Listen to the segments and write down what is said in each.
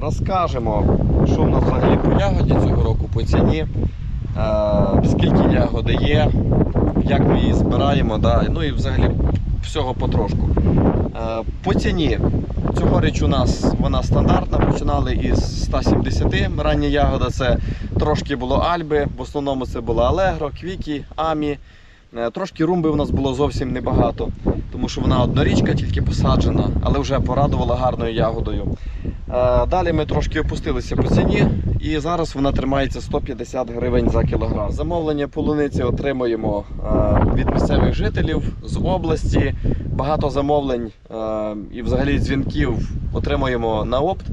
Розкажемо, що в нас взагалі по ягоді цього року, по ціні, е, скільки ягоди є, як ми її збираємо, да, ну і взагалі всього потрошку. Е, По ціні. Цьогоріч у нас вона стандартна, починали із 170. Рання ягода це трошки було Альби, в основному це було Алегро, Квікі, Амі. Е, Трошки румби у нас було зовсім небагато, тому що вона однорічка, тільки посаджена, але вже порадувала гарною ягодою. Е, Далі ми трошки опустилися по ціні, і зараз вона тримається 150 гривень за кілограм. Замовлення полуниці отримуємо е, від місцевих жителів з області. Багато замовлень е, і взагалі дзвінків отримуємо на опт.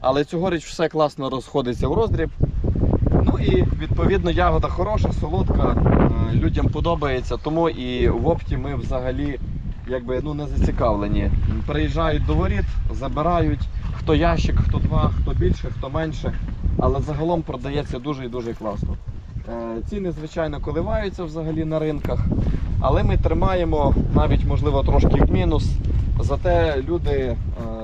Але цьогоріч все класно розходиться в роздріб. Ну і відповідно ягода хороша, солодка, людям подобається, тому і в опті ми взагалі якби ну не зацікавлені. Приїжджають до воріт, забирають хто ящик, хто два, хто більше, хто менше. Але загалом продається дуже і дуже класно. Е, Ціни, звичайно, коливаються взагалі на ринках, але ми тримаємо навіть можливо трошки в мінус. Зате люди е,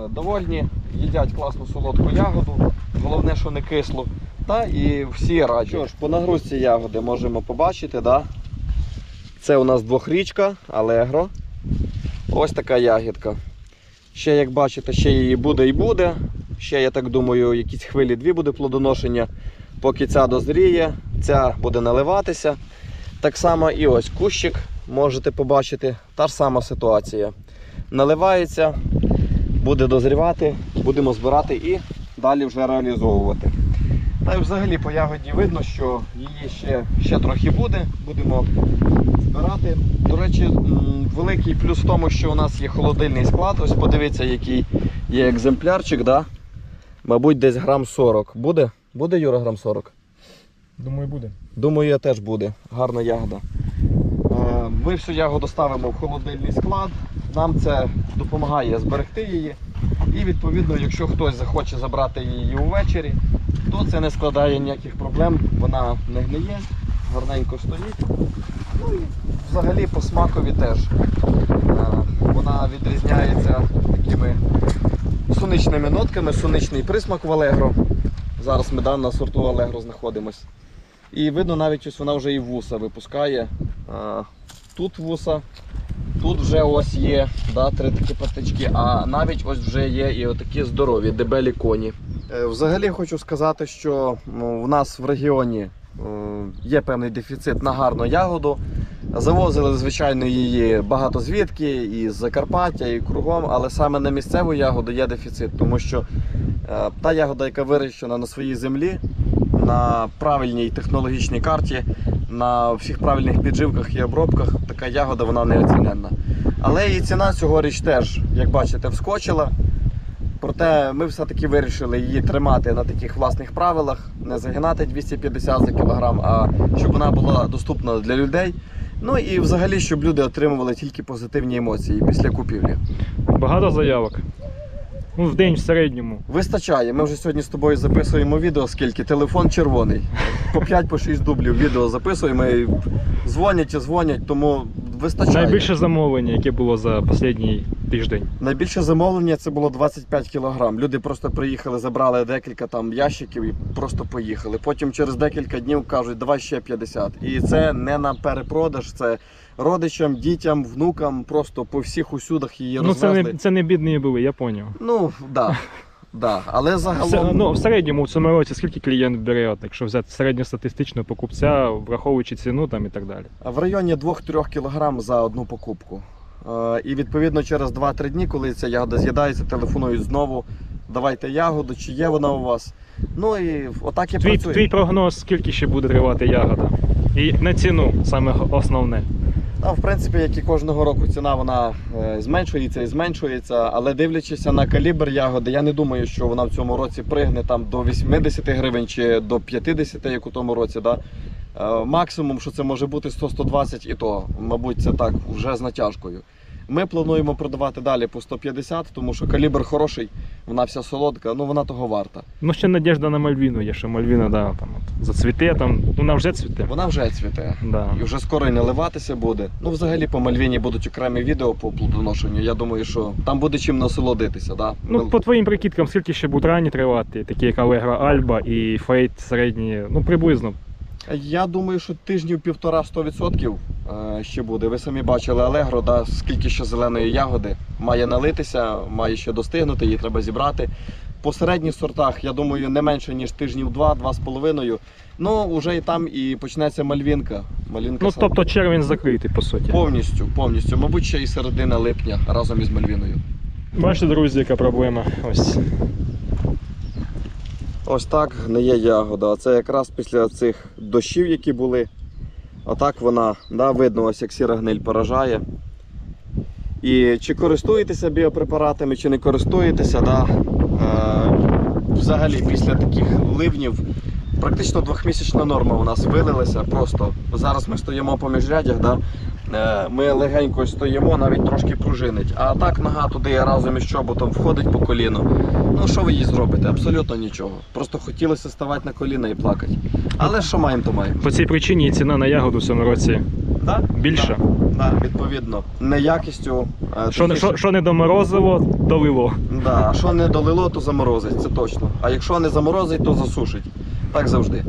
довольні, їдять класну солодку ягоду, головне, що не кислу. Та і всі раді. Що ж, по нагрузці ягоди можемо побачити, да? Це у нас двохрічка, Алегро. Ось така ягідка. Ще, як бачите, ще її буде і буде. Ще, я так думаю, якісь хвилі дві буде плодоношення. Поки ця дозріє, ця буде наливатися. Так само і ось кущик, можете побачити, та ж сама ситуація. Наливається, буде дозрівати, будемо збирати і далі вже реалізовувати. Та й взагалі по ягоді видно, що її ще, ще трохи буде, будемо збирати. До речі, великий плюс в тому, що у нас є холодильний склад. Ось подивіться, який є екземплярчик, да? мабуть, десь грам 40. Буде? Буде, Юра, грам 40? Думаю, буде. Думаю, теж буде. Гарна ягода. Е, Ми всю ягоду ставимо в холодильний склад. Нам це допомагає зберегти її. І відповідно, якщо хтось захоче забрати її увечері, то це не складає ніяких проблем. Вона не гниє, гарненько стоїть. Взагалі по смакові теж. Е, Вона відрізняється такими суничними нотками, суничний присмак в Алегро. Зараз ми на сорту Алегро знаходимось. І видно навіть ось вона вже і вуса випускає. Тут вуса, тут вже ось є да, три такі патички, а навіть ось вже є і отакі здорові, дебелі коні. Е, Взагалі хочу сказати, що в нас в регіоні е, є певний дефіцит на гарну ягоду. Завозили, звичайно, її багато звідки, і з Закарпаття, і кругом, але саме на місцеву ягоду є дефіцит, тому що е, та ягода, яка вирощена на своїй землі, на правильній технологічній карті, на всіх правильних підживках і обробках, така ягода вона неоціненна. Але її ціна цьогоріч теж, як бачите, вскочила. Проте ми все-таки вирішили її тримати на таких власних правилах, не загинати 250 за кілограм, а щоб вона була доступна для людей. Ну і взагалі, щоб люди отримували тільки позитивні емоції після купівлі. Багато заявок. Ну, в день в середньому. Вистачає. Ми вже сьогодні з тобою записуємо відео, скільки телефон червоний. По 5 по 6 дублів відео записуємо і дзвонять і дзвонять, тому вистачає. Найбільше замовлення, яке було за останній тиждень. Найбільше замовлення це було 25 кілограм. Люди просто приїхали, забрали декілька там ящиків і просто поїхали. Потім через декілька днів кажуть, давай ще 50. І це не на перепродаж, це родичам, дітям, внукам, просто по всіх усюдах її Ну, це не, це не бідні були, я поняв. Ну, да. Да. Але загалом. ну, в середньому у цьому році скільки клієнт бере, якщо взяти середньостатистичного покупця, враховуючи ціну там і так далі. В районі 2-3 кг за одну покупку. Е, І відповідно через 2-3 дні, коли ця ягода з'їдається, телефонують знову. Давайте ягоду, чи є вона у вас. Ну і отак і Твій, працює. твій прогноз, скільки ще буде тривати ягода? І на ціну саме основне. А, в принципі, як і кожного року ціна вона е, зменшується і зменшується, але дивлячись на калібр ягоди, я не думаю, що вона в цьому році пригне там до 80 гривень чи до 50, як у тому році. Да? Е, Максимум, що це може бути 100-120 і то, мабуть, це так вже з натяжкою. Ми плануємо продавати далі по 150, тому що калібр хороший, вона вся солодка, ну вона того варта. Ну ще надіжда на Мальвіну є, що Мальвіна, да, там от, зацвіте, там, ну вона вже цвіте. Вона вже цвіте. Да. І вже скоро і наливатися буде. Ну, взагалі, по Мальвіні будуть окремі відео по плодоношенню. Я думаю, що там буде чим насолодитися. Да? Ну, Ми- по твоїм прикидкам, скільки ще будуть ранні тривати, такі як Allegro Альба і Фейт середні, ну приблизно. Я думаю, що тижнів півтора 100% е, ще буде. Ви самі бачили Алегро, да, скільки ще зеленої ягоди має налитися, має ще достигнути, її треба зібрати. По середніх сортах, я думаю, не менше ніж тижнів два-два з половиною. Ну, вже і там і почнеться мальвінка. Малінка Ну сам- тобто червень закритий, по суті. повністю, повністю. Мабуть, ще і середина липня разом із Мальвіною. Бачите, друзі, яка проблема. Ось. Ось так гниє ягода. Це якраз після цих дощів, які були. Отак вона, да, видно, ось як сіра гниль поражає. І чи користуєтеся біопрепаратами, чи не користуєтеся, да, е, взагалі після таких ливнів практично двохмісячна норма у нас вилилася. Просто зараз ми стоїмо по міжрядях, да, ми легенько стоїмо, навіть трошки пружинить. А так нога туди разом із чоботом входить по коліно. Ну що ви їй зробите? Абсолютно нічого. Просто хотілося ставати на коліна і плакати. Але що маємо, то маємо. По цій причині і ціна на ягоду в цьому році Да? більша. Да, да, відповідно. Не якістю. е, Що, не- що, що не доморозило, долило. Да, а що не долило, то заморозить, це точно. А якщо не заморозить, то засушить. Так завжди.